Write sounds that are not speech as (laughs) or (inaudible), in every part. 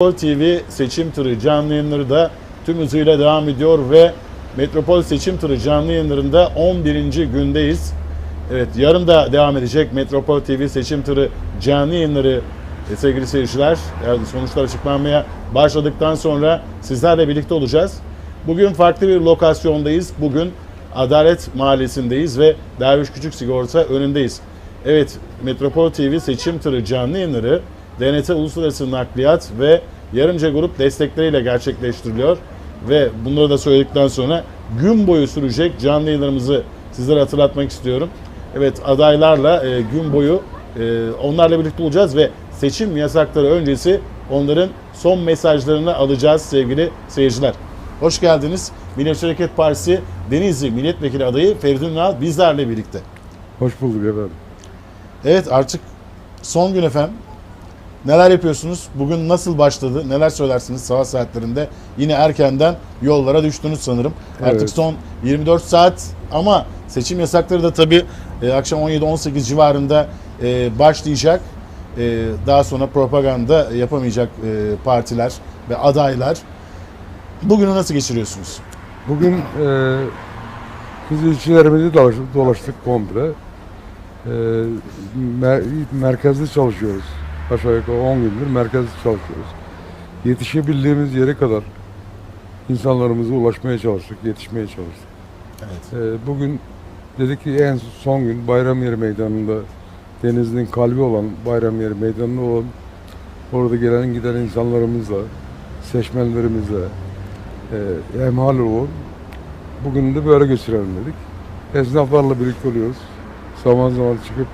Metropol TV seçim turu canlı yayınları da tüm hızıyla devam ediyor ve Metropol seçim turu canlı yayınlarında 11. gündeyiz. Evet yarın da devam edecek Metropol TV seçim turu canlı yayınları e, sevgili seyirciler. Yani sonuçlar açıklanmaya başladıktan sonra sizlerle birlikte olacağız. Bugün farklı bir lokasyondayız. Bugün Adalet Mahallesi'ndeyiz ve Derviş Küçük Sigorta önündeyiz. Evet, Metropol TV seçim turu canlı yayınları DNT Uluslararası Nakliyat ve Yarımca Grup destekleriyle gerçekleştiriliyor. Ve bunları da söyledikten sonra gün boyu sürecek canlı yayınlarımızı sizlere hatırlatmak istiyorum. Evet adaylarla e, gün boyu e, onlarla birlikte olacağız ve seçim yasakları öncesi onların son mesajlarını alacağız sevgili seyirciler. Hoş geldiniz. Milliyetçi Hareket Partisi Denizli Milletvekili adayı Feridun Ünal bizlerle birlikte. Hoş bulduk efendim. Evet artık son gün efendim. Neler yapıyorsunuz? Bugün nasıl başladı? Neler söylersiniz sabah saatlerinde? Yine erkenden yollara düştünüz sanırım. Artık Evet. son 24 saat ama seçim yasakları da tabii e, akşam 17-18 civarında e, başlayacak. E, daha sonra propaganda yapamayacak e, partiler ve adaylar. Bugünü nasıl geçiriyorsunuz? Bugün e, biz ilçelerimizi dolaştık, dolaştık komple. E, mer- merkezde çalışıyoruz. Aşağı yukarı 10 gündür merkezde çalışıyoruz. Yetişebildiğimiz yere kadar insanlarımıza ulaşmaya çalıştık, yetişmeye çalıştık. Evet. E, bugün dedik ki en son gün Bayramyeri Meydanı'nda Denizli'nin kalbi olan Bayramyeri Meydanı'nda olan orada gelen giden insanlarımızla, seçmenlerimizle e, hemhal olun. Bugün de böyle geçirelim dedik. Esnaflarla birlikte oluyoruz. Zaman zaman çıkıp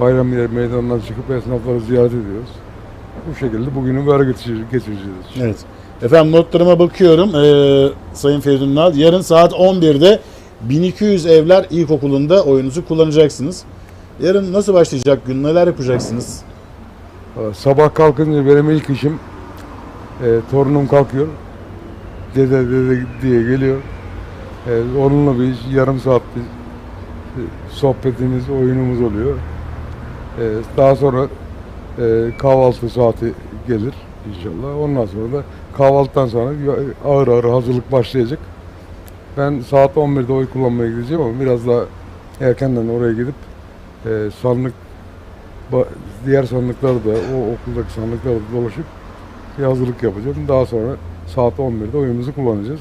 Bayramyeri Meydanı'ndan çıkıp esnafları ziyaret ediyoruz. Bu şekilde bugünü böyle geçir- geçireceğiz. Evet. Efendim notlarıma bakıyorum ee, Sayın Feridun Ünal. Yarın saat 11'de 1200 Evler İlkokulu'nda oyunuzu kullanacaksınız. Yarın nasıl başlayacak gün? Neler yapacaksınız? Ee, Sabah kalkınca benim ilk işim e, torunum kalkıyor. Dede dede diye geliyor. E, onunla bir yarım saat bir sohbetimiz, oyunumuz oluyor. E, daha sonra e, kahvaltı saati gelir inşallah. Ondan sonra da kahvaltıdan sonra ağır ağır hazırlık başlayacak. Ben saat 11'de oy kullanmaya gideceğim ama biraz daha erkenden oraya gidip e, sandık diğer sandıkları da o okuldaki sandıkları da dolaşıp bir hazırlık yapacağım. Daha sonra saat 11'de oyumuzu kullanacağız.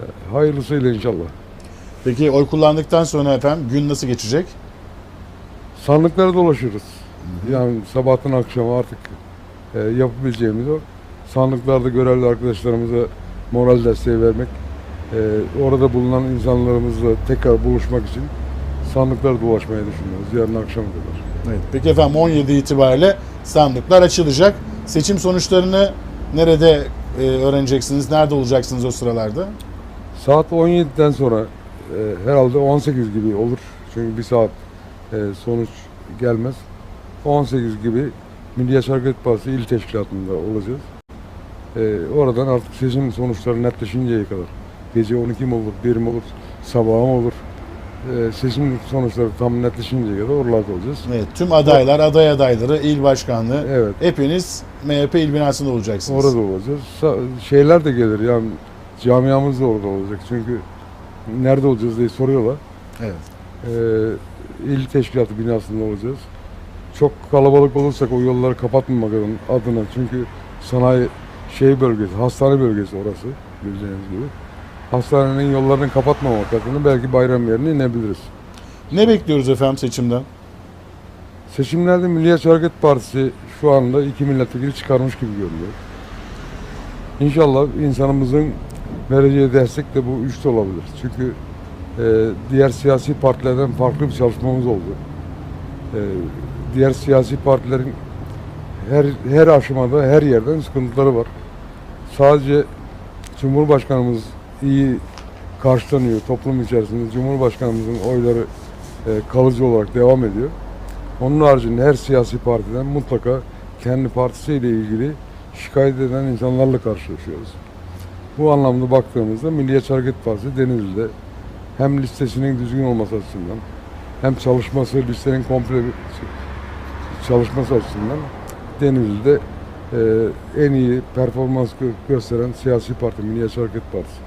E, Hayırlısıyla inşallah. Peki oy kullandıktan sonra efendim gün nasıl geçecek? Sandıklara dolaşıyoruz. Yani sabahtan akşama artık e, yapabileceğimiz o. Sandıklarda görevli arkadaşlarımıza moral desteği vermek, e, orada bulunan insanlarımızla tekrar buluşmak için sandıklara dolaşmaya düşünüyoruz yarın akşama kadar. Evet. Peki efendim 17 itibariyle sandıklar açılacak. Seçim sonuçlarını nerede e, öğreneceksiniz? Nerede olacaksınız o sıralarda? Saat 17'den sonra e, herhalde 18 gibi olur. Çünkü bir saat e, sonuç gelmez. 18 gibi Milliyetçi Hareket Partisi il teşkilatında olacağız. E, oradan artık seçim sonuçları netleşinceye kadar. Gece 12 mi olur, 1 mi olur, sabah mı olur. E, seçim sonuçları tam netleşinceye kadar oralarda olacağız. Evet. Tüm adaylar, aday adayları, il başkanlığı Evet. hepiniz MHP il binasında olacaksınız. Orada olacağız. Sa- şeyler de gelir yani camiamız da orada olacak. Çünkü nerede olacağız diye soruyorlar. Evet. Ee, il teşkilatı binasında olacağız. Çok kalabalık olursak o yolları kapatmamak adına çünkü sanayi şey bölgesi, hastane bölgesi orası bildiğiniz gibi. Hastanenin yollarını kapatmamak adına belki bayram yerine inebiliriz. Ne bekliyoruz efendim seçimden? Seçimlerde Milliyetçi Hareket Partisi şu anda iki milletvekili çıkarmış gibi görünüyor. İnşallah insanımızın vereceği destek de bu üçte olabilir. Çünkü diğer siyasi partilerden farklı bir çalışmamız oldu. E, diğer siyasi partilerin her her aşamada her yerden sıkıntıları var. Sadece Cumhurbaşkanımız iyi karşılanıyor toplum içerisinde. Cumhurbaşkanımızın oyları e, kalıcı olarak devam ediyor. Onun haricinde her siyasi partiden mutlaka kendi partisiyle ilgili şikayet eden insanlarla karşılaşıyoruz. Bu anlamda baktığımızda Milliyetçi Hareket Partisi Denizli'de hem listesinin düzgün olması açısından hem çalışması listenin komple çalışması açısından Denizli'de e, en iyi performans gö- gösteren siyasi parti Milliyetçi Hareket Partisi.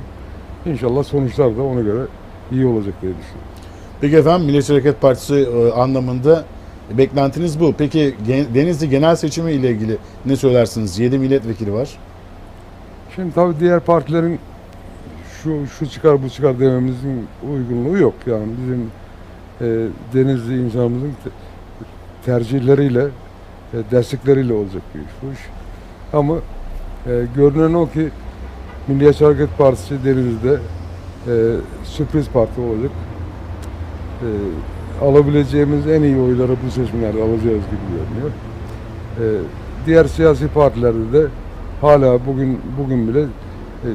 İnşallah sonuçlar da ona göre iyi olacak diye düşünüyorum. Peki efendim Milliyetçi Hareket Partisi e, anlamında beklentiniz bu. Peki Denizli genel seçimi ile ilgili ne söylersiniz? 7 milletvekili var. Şimdi tabii diğer partilerin şu şu çıkar bu çıkar dememizin uygunluğu yok. Yani bizim e, Denizli insanımızın te- tercihleriyle, e, destekleriyle olacak bir iş bu iş. Ama e, görünen o ki Milliyetçi Hareket Partisi Denizli'de e, sürpriz parti olacak. E, alabileceğimiz en iyi oyları bu seçimlerde alacağız gibi görünüyor. E, diğer siyasi partilerde de hala bugün bugün bile e,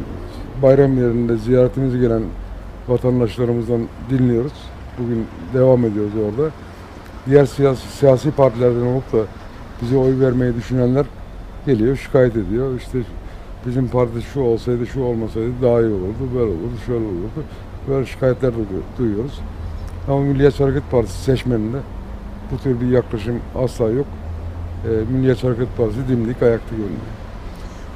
bayram yerinde ziyaretimize gelen vatandaşlarımızdan dinliyoruz. Bugün devam ediyoruz orada. Diğer siyasi, siyasi partilerden olup da bize oy vermeyi düşünenler geliyor, şikayet ediyor. İşte bizim parti şu olsaydı, şu olmasaydı daha iyi olurdu, böyle olurdu, şöyle olurdu. Böyle şikayetler de du- duyuyoruz. Ama Milliyetçi Hareket Partisi seçmeninde bu tür bir yaklaşım asla yok. E, Milliyetçi Hareket Partisi dimdik ayakta görünüyor.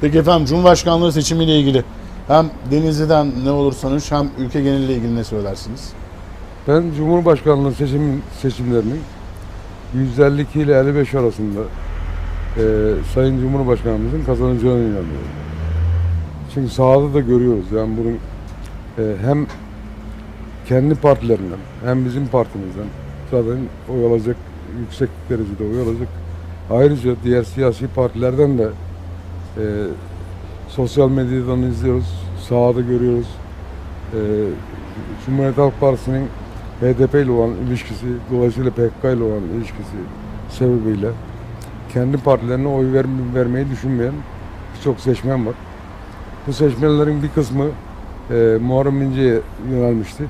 Peki efendim Cumhurbaşkanlığı seçimi ile ilgili hem Denizli'den ne olur sonuç hem ülke geneliyle ilgili ne söylersiniz? Ben Cumhurbaşkanlığı seçim, seçimlerinin 152 ile 55 arasında e, Sayın Cumhurbaşkanımızın kazanacağına inanıyorum. Çünkü sahada da görüyoruz yani bunun e, hem kendi partilerinden hem bizim partimizden zaten oy alacak yüksek derecede oy alacak. Ayrıca diğer siyasi partilerden de e, sosyal medyadan izliyoruz, sahada görüyoruz. E, Cumhuriyet Halk Partisi'nin HDP ile olan ilişkisi, dolayısıyla PKK ile olan ilişkisi sebebiyle kendi partilerine oy ver, vermeyi düşünmeyen birçok seçmen var. Bu seçmenlerin bir kısmı e, Muharrem İnce'ye yönelmişti.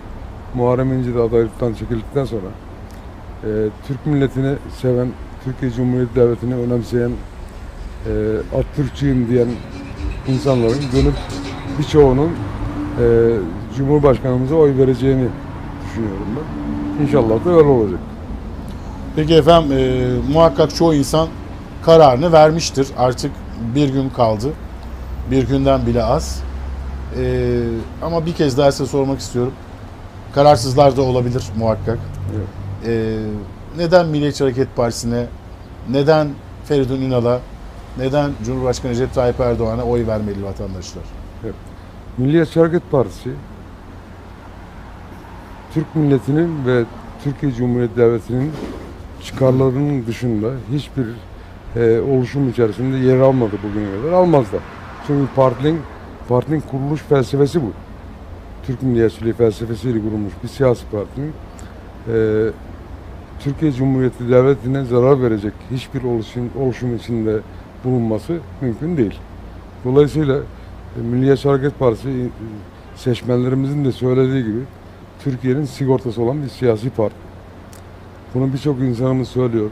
Muharrem İnce de adaylıktan çekildikten sonra e, Türk milletini seven, Türkiye Cumhuriyeti Devleti'ni önemseyen, e, Atatürkçüyüm diyen insanların dönüp birçoğunun e, Cumhurbaşkanımıza oy vereceğini düşünüyorum ben. İnşallah da öyle olacak. Peki efendim e, muhakkak çoğu insan kararını vermiştir. Artık bir gün kaldı. Bir günden bile az. E, ama bir kez daha size sormak istiyorum. Kararsızlar da olabilir muhakkak. Evet. E, neden Milliyetçi Hareket Partisi'ne, neden Feridun Ünal'a, neden Cumhurbaşkanı Recep Tayyip Erdoğan'a oy vermeli vatandaşlar? Milliyetçi Hareket Partisi Türk milletinin ve Türkiye Cumhuriyeti Devleti'nin çıkarlarının dışında hiçbir e, oluşum içerisinde yer almadı bugüne kadar. Almaz da. Çünkü partinin, partinin kuruluş felsefesi bu. Türk milliyetçiliği felsefesiyle kurulmuş bir siyasi partinin e, Türkiye Cumhuriyeti Devleti'ne zarar verecek hiçbir oluşum, oluşum içinde bulunması mümkün değil. Dolayısıyla Milliyetçi Hareket Partisi e, seçmenlerimizin de söylediği gibi Türkiye'nin sigortası olan bir siyasi parti. Bunu birçok insanımız söylüyor.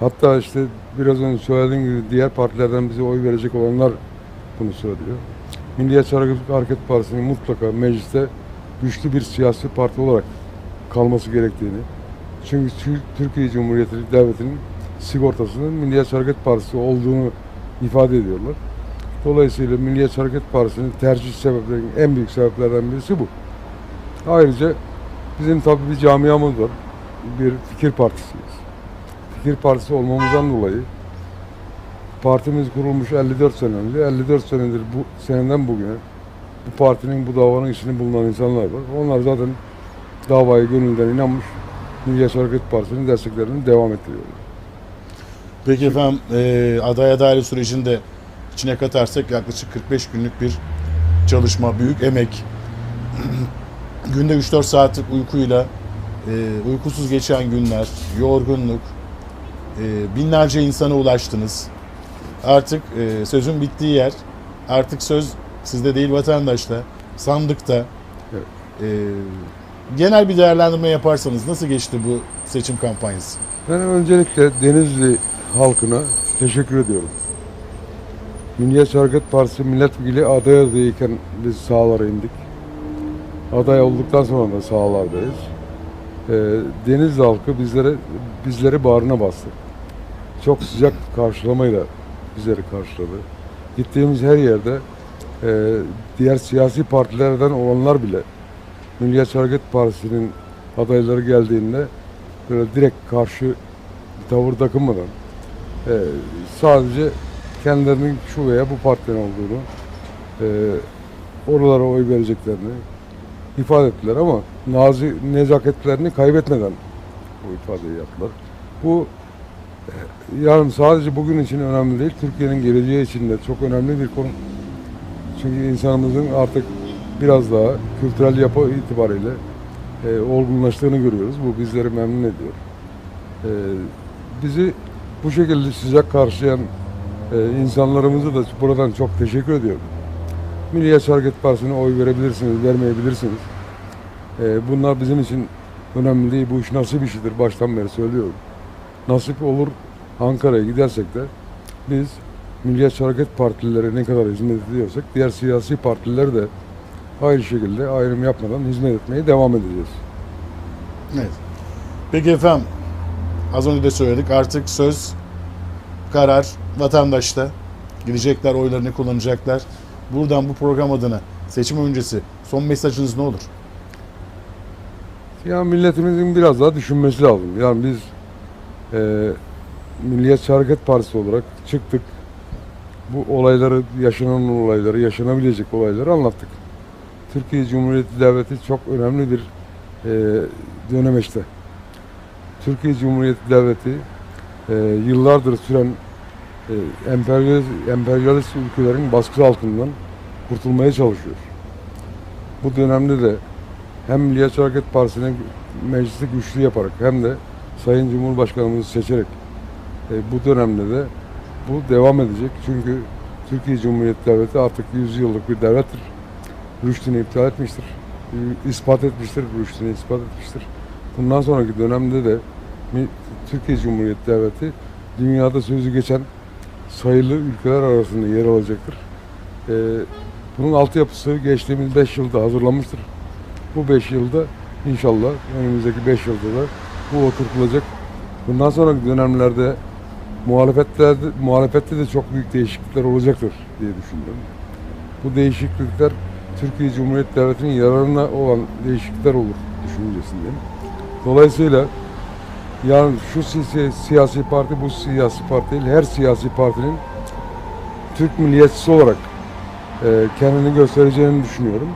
Hatta işte biraz önce söylediğim gibi diğer partilerden bize oy verecek olanlar bunu söylüyor. Milliyetçi Hareket- Partisi'nin mutlaka mecliste güçlü bir siyasi parti olarak kalması gerektiğini, çünkü Tür- Türkiye Cumhuriyeti Devleti'nin sigortasının Milliyetçi Hareket Partisi olduğunu ifade ediyorlar. Dolayısıyla Milliyetçi Hareket Partisi'nin tercih sebeplerinin en büyük sebeplerden birisi bu. Ayrıca bizim tabii bir camiamız var. Bir fikir partisiyiz. Fikir partisi olmamızdan dolayı partimiz kurulmuş 54 sene önce. 54 senedir bu seneden bugüne bu partinin bu davanın içinde bulunan insanlar var. Onlar zaten davaya gönülden inanmış. Milliyetçi Hareket Partisi'nin desteklerini devam ettiriyorlar. Peki efendim e, aday adaylık sürecinde içine katarsak yaklaşık 45 günlük bir çalışma, büyük emek. (clears throat) Günde 3-4 saatlik uykuyla e, uykusuz geçen günler, yorgunluk, e, binlerce insana ulaştınız. Artık e, sözün bittiği yer, artık söz sizde değil vatandaşta, sandıkta. Evet. E, genel bir değerlendirme yaparsanız nasıl geçti bu seçim kampanyası? Ben öncelikle Denizli halkına teşekkür ediyorum. Milliyetçi Hareket Partisi milletvekili aday adayıyken biz sahalara indik. Aday olduktan sonra da sahalardayız. Ee, Denizli halkı bizlere bizleri bağrına bastı. Çok sıcak karşılamayla bizleri karşıladı. Gittiğimiz her yerde e, diğer siyasi partilerden olanlar bile Milliyetçi Hareket Partisi'nin adayları geldiğinde böyle direkt karşı bir tavır takınmadan e, sadece kendilerinin şu veya bu partiden olduğunu e, oralara oy vereceklerini ifade ettiler ama nazi nezaketlerini kaybetmeden bu ifadeyi yaptılar. Bu e, yani sadece bugün için önemli değil, Türkiye'nin geleceği için de çok önemli bir konu. Çünkü insanımızın artık biraz daha kültürel yapı itibariyle e, olgunlaştığını görüyoruz. Bu bizleri memnun ediyor. E, bizi bu şekilde sıcak karşılayan e, insanlarımızı da buradan çok teşekkür ediyorum. Milliyetçi Hareket Partisi'ne oy verebilirsiniz, vermeyebilirsiniz. E, bunlar bizim için önemli değil. Bu iş nasip işidir. Baştan beri söylüyorum. Nasip olur Ankara'ya gidersek de biz Milliyetçi Hareket Partililere ne kadar hizmet ediyorsak diğer siyasi partiler de aynı şekilde ayrım yapmadan hizmet etmeye devam edeceğiz. Evet. Peki efendim az önce de söyledik artık söz karar vatandaşta. Gidecekler oylarını kullanacaklar. Buradan bu program adına seçim öncesi son mesajınız ne olur? Ya milletimizin biraz daha düşünmesi lazım. Yani biz e, Milliyetçi Hareket Partisi olarak çıktık. Bu olayları, yaşanan olayları, yaşanabilecek olayları anlattık. Türkiye Cumhuriyeti Devleti çok önemli bir e, dönemeçte. Türkiye Cumhuriyeti Devleti e, yıllardır süren e, emperyalist, emperyalist ülkelerin baskısı altından kurtulmaya çalışıyor. Bu dönemde de hem Milliyetçi Hareket Partisi'ne meclisi güçlü yaparak hem de Sayın Cumhurbaşkanımızı seçerek e, bu dönemde de bu devam edecek. Çünkü Türkiye Cumhuriyeti Devleti artık 100 yıllık bir devlettir. Rüştünü iptal etmiştir. ispat etmiştir, rüştünü ispat etmiştir. Bundan sonraki dönemde de Türkiye Cumhuriyeti Devleti dünyada sözü geçen sayılı ülkeler arasında yer alacaktır. E, bunun altyapısı geçtiğimiz 5 yılda hazırlanmıştır. Bu 5 yılda inşallah önümüzdeki 5 yılda da bu oturtulacak. Bundan sonraki dönemlerde muhalefette, muhalefette de çok büyük değişiklikler olacaktır diye düşünüyorum. Bu değişiklikler Türkiye Cumhuriyeti Devleti'nin yararına olan değişiklikler olur düşüncesindeyim. Dolayısıyla yani şu si- siyasi parti bu siyasi parti değil, her siyasi partinin Türk milliyetçisi olarak e, kendini göstereceğini düşünüyorum.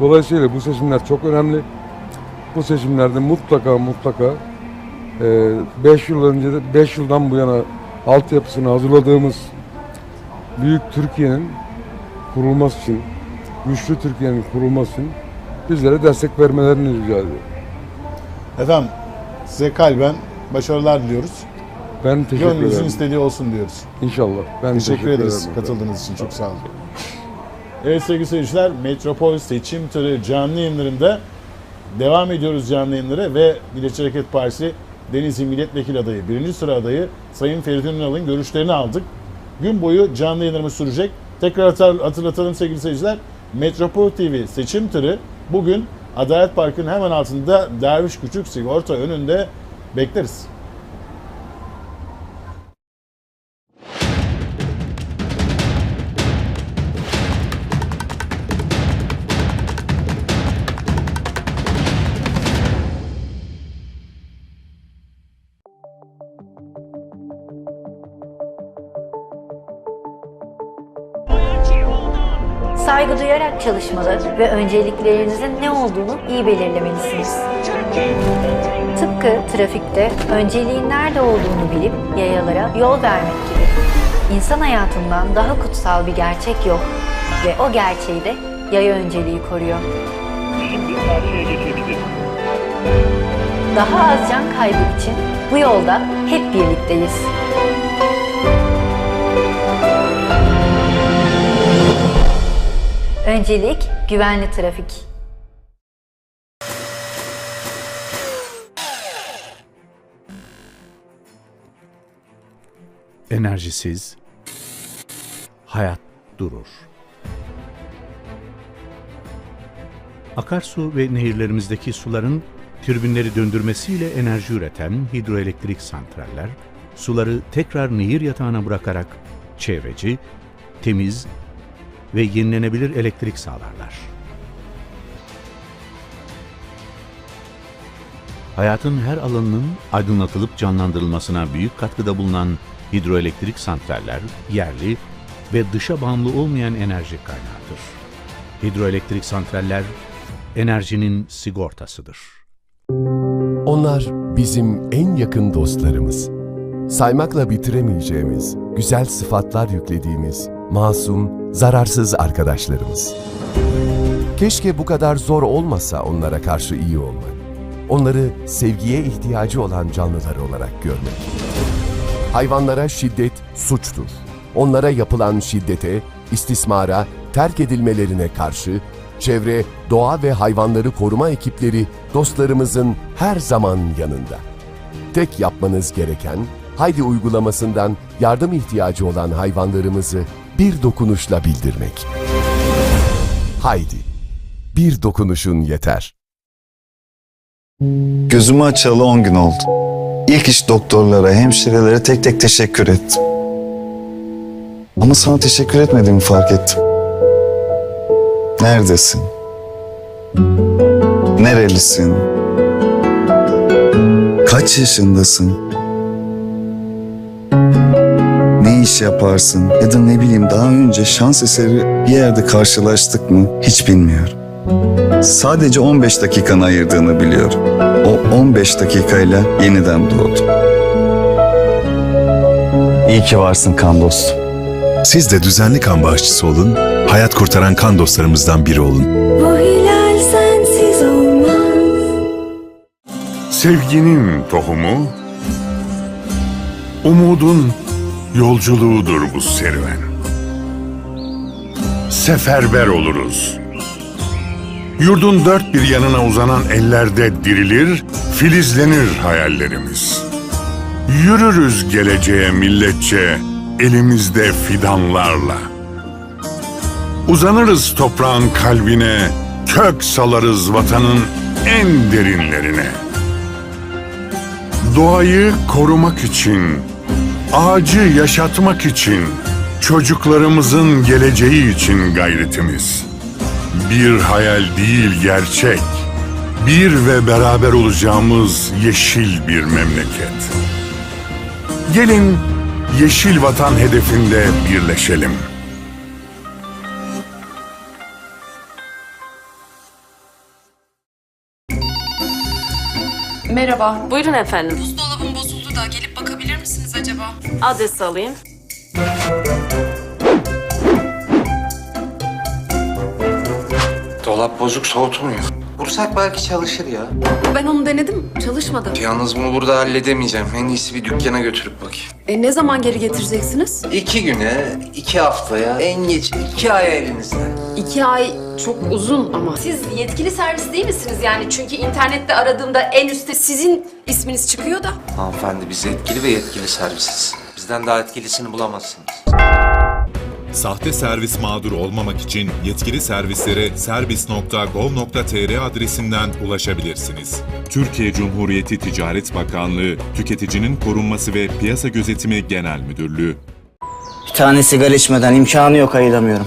Dolayısıyla bu seçimler çok önemli. Bu seçimlerde mutlaka mutlaka 5 yıl önce de 5 yıldan bu yana altyapısını hazırladığımız büyük Türkiye'nin kurulması için, güçlü Türkiye'nin kurulması için bizlere destek vermelerini rica ediyorum. Efendim size kalben başarılar diliyoruz. Ben teşekkür Gönlünüzün ederim. istediği olsun diyoruz. İnşallah. Ben Teşekkür, ederiz ederim. katıldığınız için. Çok sağ olun. Evet sevgili seyirciler, Metropol seçim turu canlı yayınlarında devam ediyoruz canlı yayınlara ve Milliyetçi Hareket Partisi Denizli Milletvekili adayı, birinci sıra adayı Sayın Feridun Ünal'ın görüşlerini aldık. Gün boyu canlı yayınlarımız sürecek. Tekrar hatır- hatırlatalım sevgili seyirciler. Metropol TV seçim turu bugün Adalet Parkı'nın hemen altında Derviş Küçük Sigorta önünde bekleriz. Saygı duyarak çalışmalı ve önceliklerinizin ne olduğunu iyi belirlemelisiniz. Tıpkı trafikte önceliğin nerede olduğunu bilip yayalara yol vermek gibi. İnsan hayatından daha kutsal bir gerçek yok ve o gerçeği de yaya önceliği koruyor. Daha az can kaybı için bu yolda hep birlikteyiz. Öncelik güvenli trafik. enerjisiz hayat durur. Akarsu ve nehirlerimizdeki suların türbinleri döndürmesiyle enerji üreten hidroelektrik santraller, suları tekrar nehir yatağına bırakarak çevreci, temiz ve yenilenebilir elektrik sağlarlar. Hayatın her alanının aydınlatılıp canlandırılmasına büyük katkıda bulunan hidroelektrik santraller yerli ve dışa bağımlı olmayan enerji kaynağıdır. Hidroelektrik santraller enerjinin sigortasıdır. Onlar bizim en yakın dostlarımız. Saymakla bitiremeyeceğimiz, güzel sıfatlar yüklediğimiz, masum, zararsız arkadaşlarımız. Keşke bu kadar zor olmasa onlara karşı iyi olmak. Onları sevgiye ihtiyacı olan canlılar olarak görmek. Hayvanlara şiddet suçtur. Onlara yapılan şiddete, istismara, terk edilmelerine karşı çevre, doğa ve hayvanları koruma ekipleri dostlarımızın her zaman yanında. Tek yapmanız gereken Haydi uygulamasından yardım ihtiyacı olan hayvanlarımızı bir dokunuşla bildirmek. Haydi. Bir dokunuşun yeter. Gözümü açalı 10 gün oldu. İlk iş doktorlara, hemşirelere tek tek teşekkür ettim. Ama sana teşekkür etmediğimi fark ettim. Neredesin? Nerelisin? Kaç yaşındasın? Yaparsın? Ya da ne bileyim daha önce şans eseri bir yerde karşılaştık mı? Hiç bilmiyorum. Sadece 15 dakikanı ayırdığını biliyorum. O 15 dakikayla yeniden doğdum. İyi ki varsın kan dostum. Siz de düzenli kan bağışçısı olun, hayat kurtaran kan dostlarımızdan biri olun. Bu hilal sensiz olmaz. Sevginin tohumu, umudun yolculuğudur bu serüven. Seferber oluruz. Yurdun dört bir yanına uzanan ellerde dirilir, filizlenir hayallerimiz. Yürürüz geleceğe milletçe, elimizde fidanlarla. Uzanırız toprağın kalbine, kök salarız vatanın en derinlerine. Doğayı korumak için, ağacı yaşatmak için, çocuklarımızın geleceği için gayretimiz. Bir hayal değil gerçek, bir ve beraber olacağımız yeşil bir memleket. Gelin yeşil vatan hedefinde birleşelim. Merhaba. Buyurun efendim. Buzdolabım bozuldu da gelip misiniz acaba? Adres alayım. Dolap bozuk soğutmuyor. Vursak belki çalışır ya. Ben onu denedim. Çalışmadı. Yalnız bunu burada halledemeyeceğim. En iyisi bir dükkana götürüp bakayım. E ne zaman geri getireceksiniz? İki güne, iki haftaya, en geç iki aya elinizde. İki ay çok uzun ama. Siz yetkili servis değil misiniz yani? Çünkü internette aradığımda en üstte sizin isminiz çıkıyor da. Hanımefendi biz yetkili ve yetkili servisiz. Bizden daha etkilisini bulamazsınız. Sahte servis mağduru olmamak için yetkili servislere servis.gov.tr adresinden ulaşabilirsiniz. Türkiye Cumhuriyeti Ticaret Bakanlığı, Tüketicinin Korunması ve Piyasa Gözetimi Genel Müdürlüğü. Bir tane sigara içmeden imkanı yok ayılamıyorum.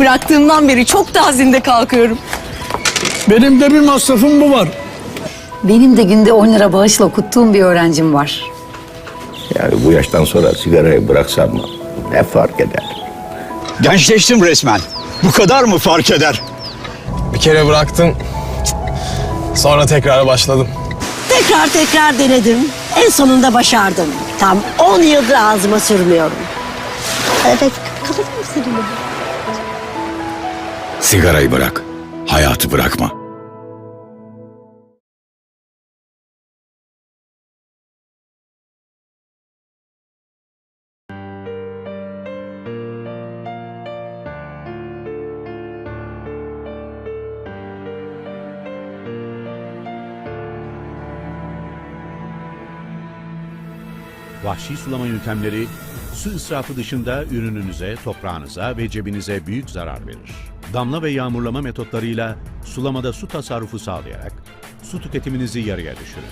Bıraktığımdan beri çok daha zinde kalkıyorum. Benim de bir masrafım bu var. Benim de günde 10 lira bağışla okuttuğum bir öğrencim var. Yani bu yaştan sonra sigarayı bıraksam mı? Ne fark eder? Gençleştim resmen. Bu kadar mı fark eder? Bir kere bıraktım. Sonra tekrar başladım. Tekrar tekrar denedim. En sonunda başardım. Tam 10 yıldır ağzıma sürmüyorum. Evet, kalır mı seninle? Sigarayı bırak, hayatı bırakma. Vahşi sulama yöntemleri su israfı dışında ürününüze, toprağınıza ve cebinize büyük zarar verir. Damla ve yağmurlama metotlarıyla sulamada su tasarrufu sağlayarak su tüketiminizi yarıya düşürün.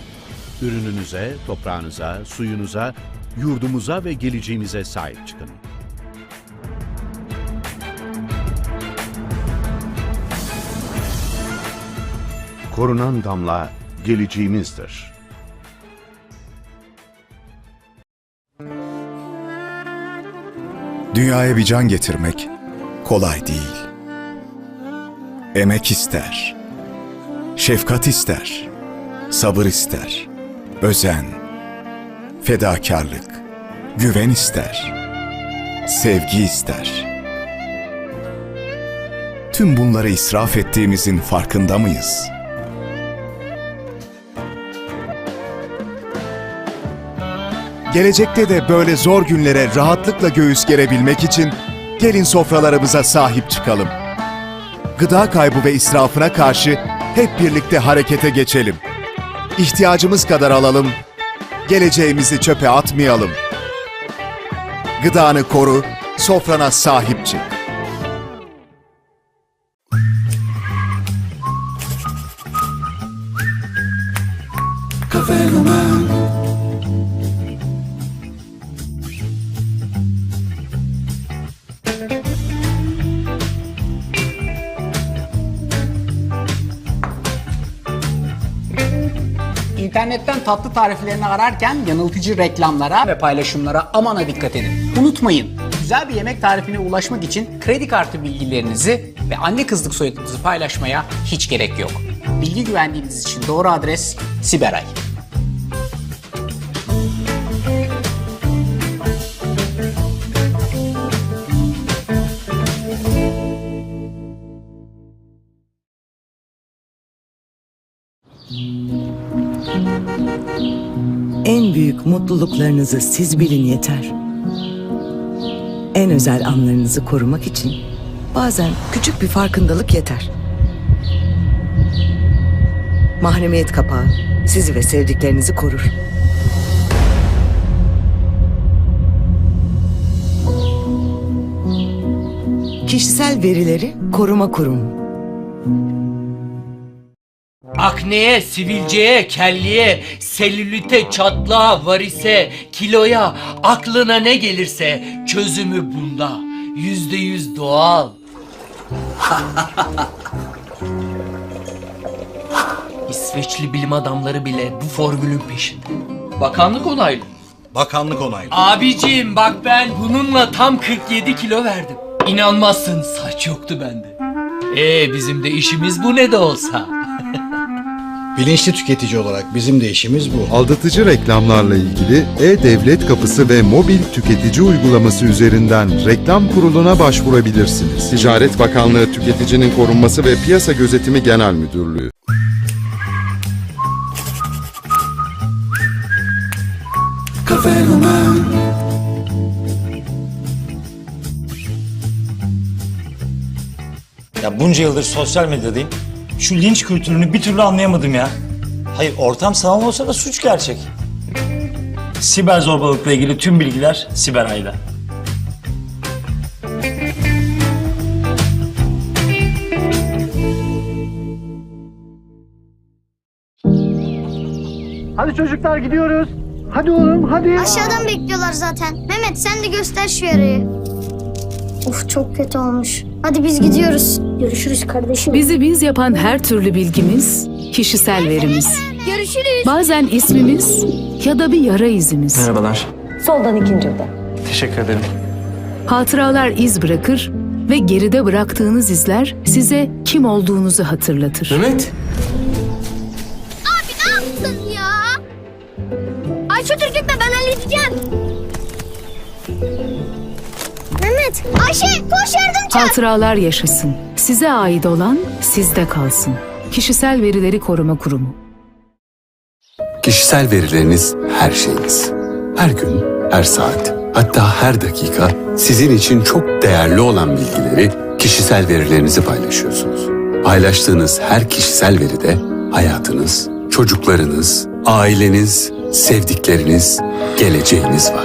Ürününüze, toprağınıza, suyunuza yurdumuza ve geleceğimize sahip çıkın. Korunan damla geleceğimizdir. Dünyaya bir can getirmek kolay değil. Emek ister, şefkat ister, sabır ister, özen, fedakarlık, güven ister, sevgi ister. Tüm bunları israf ettiğimizin farkında mıyız? Gelecekte de böyle zor günlere rahatlıkla göğüs gerebilmek için gelin sofralarımıza sahip çıkalım. Gıda kaybı ve israfına karşı hep birlikte harekete geçelim. İhtiyacımız kadar alalım, geleceğimizi çöpe atmayalım. Gıdanı koru, sofrana sahip çık. Tatlı tariflerini ararken yanıltıcı reklamlara ve paylaşımlara amana dikkat edin. Unutmayın, güzel bir yemek tarifine ulaşmak için kredi kartı bilgilerinizi ve anne kızlık soyadınızı paylaşmaya hiç gerek yok. Bilgi güvenliğiniz için doğru adres Siberay. Büyük mutluluklarınızı siz bilin yeter. En özel anlarınızı korumak için bazen küçük bir farkındalık yeter. Mahremiyet kapağı sizi ve sevdiklerinizi korur. Kişisel verileri koruma kurumu. Akneye, sivilceye, kelliye, selülite, çatlağa, varise, kiloya, aklına ne gelirse çözümü bunda. Yüzde yüz doğal. (laughs) İsveçli bilim adamları bile bu formülün peşinde. Bakanlık onaylı. Bakanlık onaylı. Abiciğim bak ben bununla tam 47 kilo verdim. İnanmazsın saç yoktu bende. Ee bizim de işimiz bu ne de olsa. Bilinçli tüketici olarak bizim de işimiz bu. Aldatıcı reklamlarla ilgili E-Devlet Kapısı ve mobil tüketici uygulaması üzerinden reklam kuruluna başvurabilirsiniz. Ticaret Bakanlığı Tüketicinin Korunması ve Piyasa Gözetimi Genel Müdürlüğü. Ya bunca yıldır sosyal medyadayım. Şu linç kültürünü bir türlü anlayamadım ya. Hayır ortam sağlam olsa da suç gerçek. Siber zorbalıkla ilgili tüm bilgiler Siberay'da. Hadi çocuklar gidiyoruz. Hadi oğlum hadi. Aşağıdan bekliyorlar zaten. Mehmet sen de göster şu yarayı. Of çok kötü olmuş. Hadi biz gidiyoruz. Görüşürüz kardeşim. Bizi biz yapan her türlü bilgimiz kişisel verimiz. Görüşürüz. Bazen ismimiz ya da bir yara izimiz. Merhabalar. Soldan ikinci oda. Teşekkür ederim. Hatıralar iz bırakır ve geride bıraktığınız izler size kim olduğunuzu hatırlatır. Mehmet. Abi ne yaptın ya? Ayşe dur gitme ben halledeceğim. Mehmet, Ayşe koş yardım çağır. Hatıralar yaşasın. Size ait olan sizde kalsın. Kişisel Verileri Koruma Kurumu. Kişisel verileriniz her şeyiniz. Her gün, her saat, hatta her dakika sizin için çok değerli olan bilgileri, kişisel verilerinizi paylaşıyorsunuz. Paylaştığınız her kişisel veride hayatınız, çocuklarınız, aileniz, sevdikleriniz, geleceğiniz var.